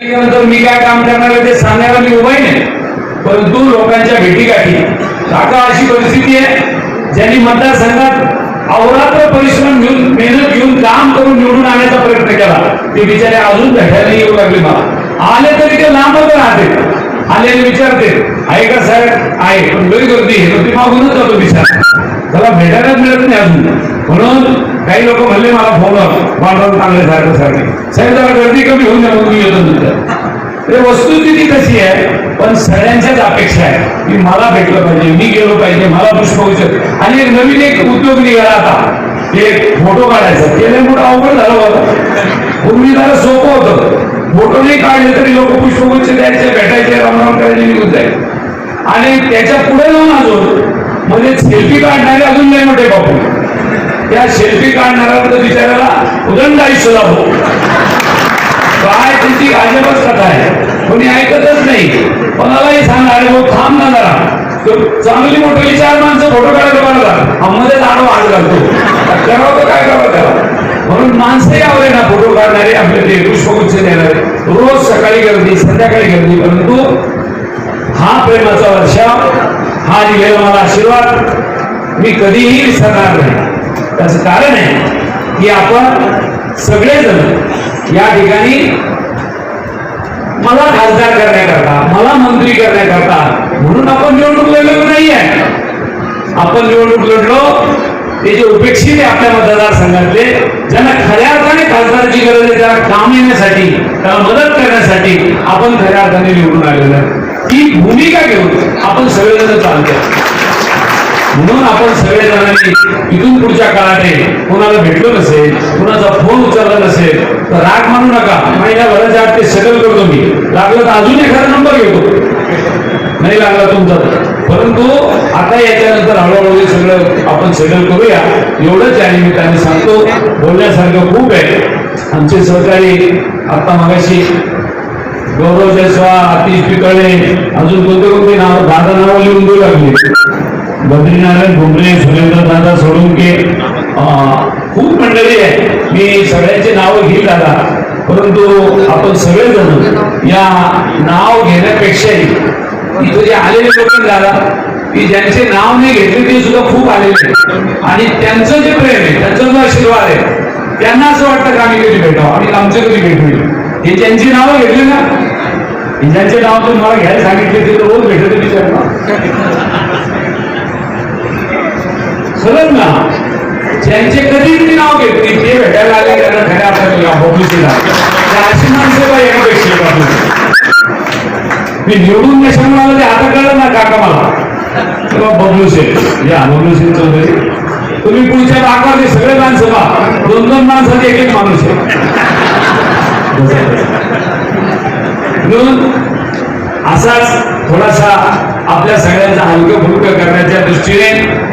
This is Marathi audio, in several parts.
त्यानंतर मी काय काम करणार आहे ते सांगायला मी उभाही नाही. परंतु लोकांच्या भेटीगाठी काका अशी परिस्थिती आहे ज्यांनी मतदारसंघात अवरात्र परिश्रम घेऊन मेहनत घेऊन काम करून निवडून आणण्याचा प्रयत्न केला. ते बिचारे अजून भेटायला येऊ लागले मला आले तरी ते लांबच राहते. आलेले विचारते आहे का साहेब? आहे पण लई गर्दी हे तर मागूनच जातो विचार त्याला भेटायलाच मिळत नाही. अजून म्हणून काही लोक म्हणले मला फोनवर पांढरं चांगले सारखं सारखे. साहेब जरा गर्दी कमी होऊन द्या मग मी येतो नंतर ते वस्तुस्थिती कशी आहे? पण सगळ्यांच्याच अपेक्षा आहे की मला भेटलं पाहिजे मी गेलो पाहिजे मला पुष्पगुच्छ. आणि एक नवीन एक उद्योग निघाला आता. एक फोटो काढायचा. केले मोठं अवघड झालं होतं पूर्वी जरा सोपं होतं. फोटो नाही काढले तरी लोक पुष्पगुच्छ द्यायचे भेटायचे रामराम करायचे निघून जायचे. आणि त्याच्या पुढे जाऊन अजून म्हणजे सेल्फी काढणारे अजून नाही मोठे बापू त्या सेल्फी काढणारा तर बिचाराला उदंड आयुष्य लाभो हो. काय त्यांची अजबच कथा आहे. कोणी ऐकतच नाही. कोणालाही सांगा अरे भाऊ थांब ना जरा. चांगली मोठी चार माणसं फोटो काढायला बनवतात आम्हाला आडवा हात घालतो. करावं तर काय करावं त्याला? म्हणून माणसंही आवडे ना फोटो काढणारे आपले ते पुष्पगुच्छ देणारे. रोज सकाळी गर्दी संध्याकाळी गर्दी परंतु हा प्रेमाचा वर्षाव हा दिलेला मला आशीर्वाद. मी कधीही विसरणार नाही. त्याचं कारण आहे की आपण सगळेजण या ठिकाणी मला खासदार करण्याकरता मला मंत्री करण्याकरता म्हणून आपण निवडणूक लढलो नाही आहे आपण निवडणूक लढलो ते जे उपेक्षित आहे आपल्या मतदारसंघातले ज्यांना खऱ्या अर्थाने खासदाराची गरज आहे त्याला काम येण्यासाठी त्याला मदत करण्यासाठी आपण खऱ्या अर्थाने निवडून आलेलो आहे. ती भूमिका घेऊन आपण सगळेजण चालतो म्हणून आपण सगळेजणांनी इथून पुढच्या काळात कोणाला भेटलो नसेल कोणाचा फोन उचलला नसेल तर राग मानू नका. महिन्याभराच्या आत ते सेटल करतो मी. लागलं तर अजून एखादा नंबर घेतो. नाही लागला तुमचा परंतु आता याच्यानंतर हळूहळू सगळं आपण सेटल करूया. एवढंच या निमित्ताने सांगतो. बोलण्यासारखं खूप आहे. आमचे सहकारी आत्ता मगाशी गौरव जयस्वाल अतिश पिकळे अजून कोणते कोणते नाव दादा नावं लिहून देऊ लागले. बद्रीनारायण भुमरे सुरेंद्र दादा सोळुंके. खूप मंडळी आहे. मी सगळ्यांचे नावं घेईल दादा. परंतु आपण सगळेजण या नाव घेण्यापेक्षाही इथं जे आलेले लोक दादा की ज्यांचे नाव नाही घेतले ते सुद्धा खूप आलेले आहेत. आणि त्यांचं जे प्रेम आहे त्यांचा जो आशीर्वाद आहे त्यांना असं वाटतं का आम्ही कधी भेटावं? आम्ही आमचे कधी भेट? हे त्यांची नावं घेतली ना ज्यांचे नाव तुम्ही मला घ्यायला सांगितले ते रोज भेटत विचारणार खरंच ना ज्यांचे कधीच मी नाव घेतली ते भेटायला आले त्यांना खऱ्या आपल्याला पब्लिसिटीला अशी माणसं काय एकापेक्षा मी निवडून कशामुळे आलं ते आता कळलं ना काका मला. तेव्हा बबलू शेठ या बबलू शेठ चौधरी तुम्ही पुढच्या बागमध्ये सगळे माणसं पहा. दोन दोन माणसाचे एक एक माणूस आहे. म्हणून असाच थोडासा आपल्या सगळ्यांचा हलकं फुलकं करण्याच्या दृष्टीने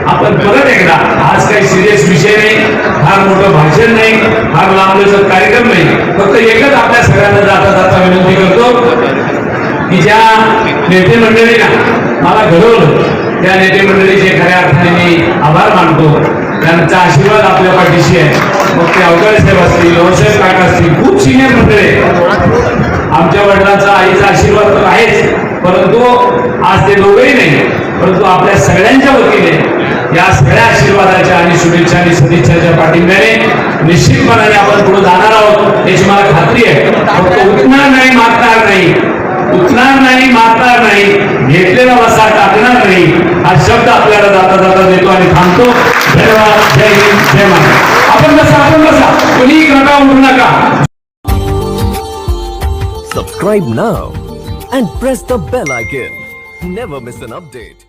आपण परत एकदा आज काही सिरियस विषय नाही फार मोठं भाषण नाही फार लांबलचक कार्यक्रम नाही फक्त एकच आपल्या सगळ्यांना जाता जाता विनंती करतो की ज्या नेते मंडळीना मला घडवलं त्या नेते मंडळीचे खऱ्या अर्थाने मी आभार मानतो. त्यांचा आशीर्वाद आपल्या पाठीशी आहे. मग ते अवकाळी साहेब असतील लोणसाहेब काका असतील खूप सिनियर मंडळी आमच्या वडिलांचा आईचा आशीर्वाद तर आहेच. परंतु आज ते दोघेही नाही. परंतु आपल्या सगळ्यांच्या वतीने या सगळ्या आशीर्वादाच्या आणि शुभेच्छा आणि सदिच्छाच्या पाठिंब्याने निश्चितपणाने आपण पुढे जाणार आहोत याची मला खात्री आहे. फक्त उठणार नाही मागणार नाही. उठणार नाही मागणार नाही. घेतलेला वसा टाकणार हा शब्द आपल्याला जाता जाता देतो आणि थांबतो. धन्यवाद. जय हिंद. जय महाराज आपण बसा आपण बसा. कोणी नका उठू नका. Subscribe now and press the bell icon never miss an update